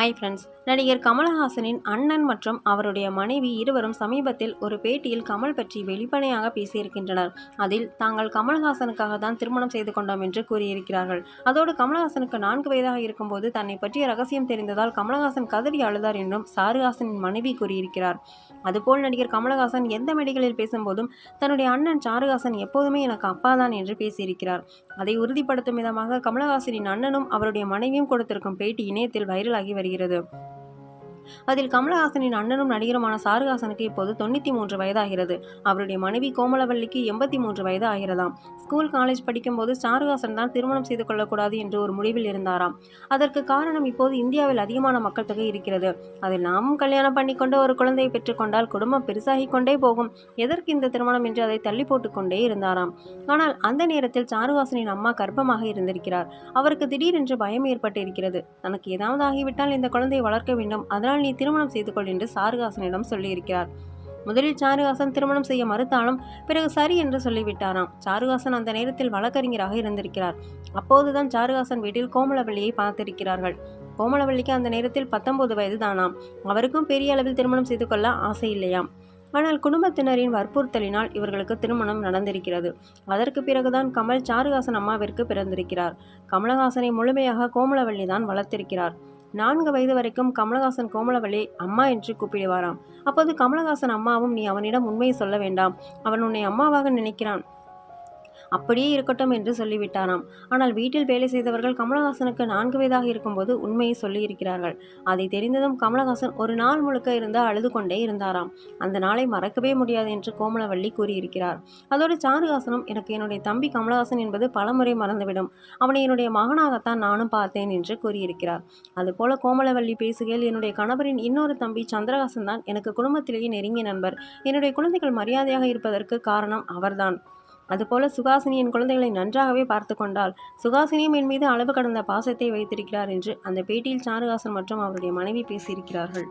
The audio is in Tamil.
ஹாய் ஃப்ரெண்ட்ஸ் நடிகர் கமலஹாசனின் அண்ணன் மற்றும் அவருடைய மனைவி இருவரும் சமீபத்தில் ஒரு பேட்டியில் கமல் பற்றி வெளிப்படையாக பேசியிருக்கின்றனர். அதில் தாங்கள் கமலஹாசனுக்காக தான் திருமணம் செய்து கொண்டோம் என்று கூறியிருக்கிறார்கள். அதோடு கமலஹாசனுக்கு நான்கு வயதாக இருக்கும்போது தன்னை பற்றிய ரகசியம் தெரிந்ததால் கமலஹாசன் கதறி அழுதார் என்றும் சாருஹாசனின் மனைவி கூறியிருக்கிறார். அதுபோல் நடிகர் கமலஹாசன் எந்த மேடைகளில் பேசும்போதும் தன்னுடைய அண்ணன் சாருஹாசன் எப்போதுமே எனக்கு அப்பா தான் என்று பேசியிருக்கிறார். அதை உறுதிப்படுத்தும் விதமாக கமலஹாசனின் அண்ணனும் அவருடைய மனைவியும் கொடுத்திருக்கும் பேட்டி இணையத்தில் வைரலாகி வருகிறது. வருகிறது அதில் கமலஹாசனின் அண்ணனும் நடிகருமான சாருஹாசனுக்கு இப்போது தொண்ணூற்றி மூன்று வயதாகிறது. அவருடைய மனைவி கோமலவல்லிக்கு எண்பத்தி மூன்று வயது ஆகிறதாம் ஸ்கூல் காலேஜ் படிக்கும்போது சாருஹாசன் தான் திருமணம் செய்து கொள்ளக்கூடாது என்று ஒரு முடிவில் இருந்தாராம். அதற்கு காரணம் இப்போது இந்தியாவில் அதிகமான மக்கள் தொகை இருக்கிறது. அதில் நாமும் கல்யாணம் பண்ணிக்கொண்டு ஒரு குழந்தையை பெற்றுக்கொண்டால் குடும்பம் பெருசாகி கொண்டே போகும். எதற்கு இந்த திருமணம் என்று அதை தள்ளி போட்டுக்கொண்டே இருந்தாராம். ஆனால் அந்த நேரத்தில் சாருஹாசனின் அம்மா கர்ப்பமாக இருந்திருக்கிறார். அவருக்கு திடீரென்று பயம் ஏற்பட்டு இருக்கிறது தனக்கு ஏதாவது ஆகிவிட்டால் இந்த குழந்தையை வளர்க்க வேண்டும். அதனால் நீ திருமணம் செய்து கொள் என்று சாருகாசனிடம் சொல்லியிருக்கிறார். முதலில் சாருகாசன் திருமணம் செய்ய மறுத்தாலும் பிறகு சரி என்று சொல்லிவிட்டாராம். சாருகாசன் அந்த நேரத்தில் வழக்கறிஞராக இருந்திருக்கிறார். அப்போதுதான் சாருகாசன் வீட்டில் கோமலவள்ளியை பார்த்திருக்கிறார்கள். கோமலவள்ளிக்கு அந்த நேரத்தில் பத்தொன்பது வயது தானாம் அவருக்கும் பெரிய அளவில் திருமணம் செய்து கொள்ள ஆசை இல்லையாம். ஆனால் குடும்பத்தினரின் வற்புறுத்தலினால் இவர்களுக்கு திருமணம் நடந்திருக்கிறது. அதற்கு பிறகுதான் கமல் சாருஹாசன் அம்மாவிற்கு பிறந்திருக்கிறார். கமலஹாசனை முழுமையாக கோமலவள்ளி தான் வளர்த்திருக்கிறார். நான்கு வயது வரைக்கும் கமலஹாசன் கோமலவள்ளி அம்மா என்று கூப்பிடுவாராம். அப்போது கமலஹாசன் அம்மாவும் நீ அவனிடம் உண்மையை சொல்ல வேண்டாம். அவன் உன்னை அம்மாவாக நினைக்கிறான். அப்படியே இருக்கட்டும் என்று சொல்லிவிட்டாராம் ஆனால் வீட்டில் வேலை செய்தவர்கள் கமலஹாசனுக்கு நான்கு வயதாக இருக்கும்போது உண்மையை சொல்லியிருக்கிறார்கள். அதை தெரிந்ததும் கமலஹாசன் ஒரு நாள் முழுக்க இருந்து அழுது கொண்டே இருந்தாராம். அந்த நாளை மறக்கவே முடியாது என்று கோமலவள்ளி கூறியிருக்கிறார். அதோடு சாருஹாசனும் எனக்கு என்னுடைய தம்பி கமலஹாசன் என்பது பலமுறை மறந்துவிடும். அவனை என்னுடைய மகனாகத்தான் நானும் பார்த்தேன் என்று கூறியிருக்கிறார். அதுபோல கோமலவள்ளி பேசுகையில் என்னுடைய கணவரின் இன்னொரு தம்பி சந்திரஹாசன் தான் எனக்கு குடும்பத்திலேயே நெருங்கிய நண்பர். என்னுடைய குழந்தைகள் மரியாதையாக இருப்பதற்கு காரணம் அவர்தான். அதுபோல சுகாசினி என் குழந்தைகளை நன்றாகவே பார்த்து கொண்டாள். சுகாசினியும் என் மீது அளவு கடந்த பாசத்தை வைத்திருக்கிறார் என்று அந்த பேட்டியில் சாருஹாசன் மற்றும் அவருடைய மனைவி பேசியிருக்கிறார்கள்.